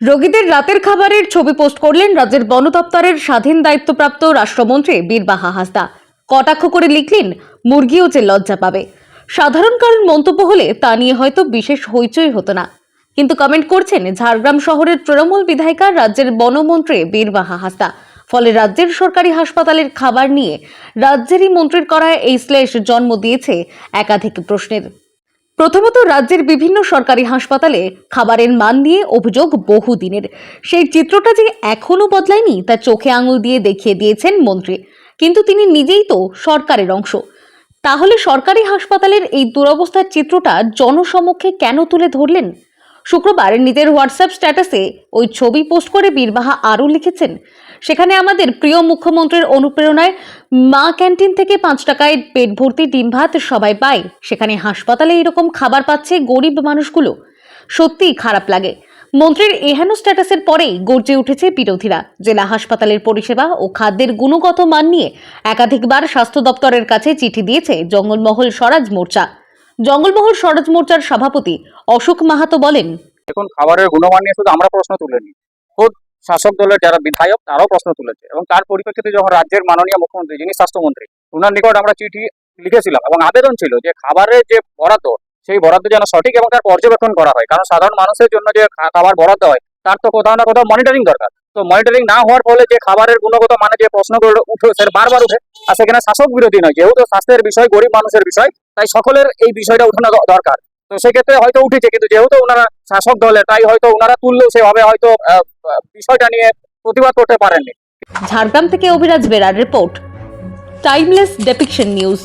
রোগীদের রাতের খাবারের ছবি পোস্ট করলেন রাজ্যের বন দপ্তরের স্বাধীন দায়িত্বপ্রাপ্ত রাষ্ট্রমন্ত্রী বীরবাহা হাসদা। কটাক্ষ করে লিখলেন, মুরগিও যে লজ্জা পাবে। সাধারণ কারণ মন্তব্য হলে তা নিয়ে হয়তো বিশেষ হইচই হতো না। কিন্তু কমেন্ট করছেন, ঝাড়গ্রাম শহরের তৃণমূল বিধায়িকা রাজ্যের বনমন্ত্রী বীরবাহা হাসদা। ফলে রাজ্যের সরকারি হাসপাতালের খাবার নিয়ে রাজ্যেরই মন্ত্রীর করায় এই শ্লেষ জন্ম দিয়েছে একাধিক প্রশ্নের। প্রথমত রাজ্যের বিভিন্ন সরকারি হাসপাতালে খাবারের মান নিয়ে অভিযোগ বহুদিনের। সেই চিত্রটা যে এখনও বদলায়নি, তা চোখে আঙুল দিয়ে দেখিয়ে দিয়েছেন মন্ত্রী। কিন্তু তিনি নিজেই তো সরকারের অংশ। তাহলে সরকারি হাসপাতালের এই দুরবস্থার চিত্রটা জনসমক্ষে কেন তুলে ধরলেন? শুক্রবার নিজের হোয়াটসঅ্যাপ স্ট্যাটাসে ওই ছবি পোস্ট করে বীরবাহা আরও লিখেছেন। সেখানে আমাদের প্রিয় মুখ্যমন্ত্রীর অনুপ্রেরণায় মা ক্যান্টিন থেকে পাঁচ টাকায় পেট ভর্তি ডিম ভাত সবাই পায়। সেখানে হাসপাতালে এরকম খাবার পাচ্ছে গরিব মানুষগুলো। সত্যিই খারাপ লাগে। মন্ত্রীর এহেন স্ট্যাটাসের পরেই গর্জে উঠেছে বিরোধীরা। জেলা হাসপাতালের পরিষেবা ও খাদ্যের গুণগত মান নিয়ে একাধিকবার স্বাস্থ্য দপ্তরের কাছে চিঠি দিয়েছে জঙ্গলমহল স্বরাজ মোর্চা। জঙ্গলমহল স্বরাজ মোর্চার সভাপতি অশোক মাহাতো বলেন এখন খাবারের গুণমান নিয়ে শুধু আমরা প্রশ্ন তুলিনি। খোদ শাসক দলের যারা বিধায়ক, তারাও প্রশ্ন তুলেছে। এবং তার পরিপ্রেক্ষিতে যখন রাজ্যের মাননীয় মুখ্যমন্ত্রী, যিনি স্বাস্থ্যমন্ত্রী ওনার নিকট আমরা চিঠি লিখেছিলাম এবং আবেদন ছিল যে খাবারের যে বরাদ্দ, সেই বরাদ্দ যেন সঠিক এবং তার পর্যবেক্ষণ করা হয়। কারণ সাধারণ মানুষের জন্য যে খাবার বরাদ্দ হয়, তার তো কোথাও না কোথাও মনিটরিং দরকার। তো মনিটরিং না হওয়ার ফলে যে খাবারের গুণগত মানে যে প্রশ্নগুলো উঠে, সেটা বারবার উঠে আর সেখানে শাসক বিরোধী নয়। যেহেতু স্বাস্থ্যের বিষয়, গরিব মানুষের বিষয়, তাই সকলের এই বিষয়টা উঠানো দরকার। তো সেক্ষেত্রে হয়তো উঠেছে, কিন্তু যেহেতু ওনারা শাসক দলে তাই হয়তো ওনারা তুললেও সেভাবে হয়তো বিষয়টা নিয়ে প্রতিবাদ করতে পারেননি। ঝাড়গ্রাম থেকে অভিরাজ বেরার রিপোর্ট। Timeless depiction news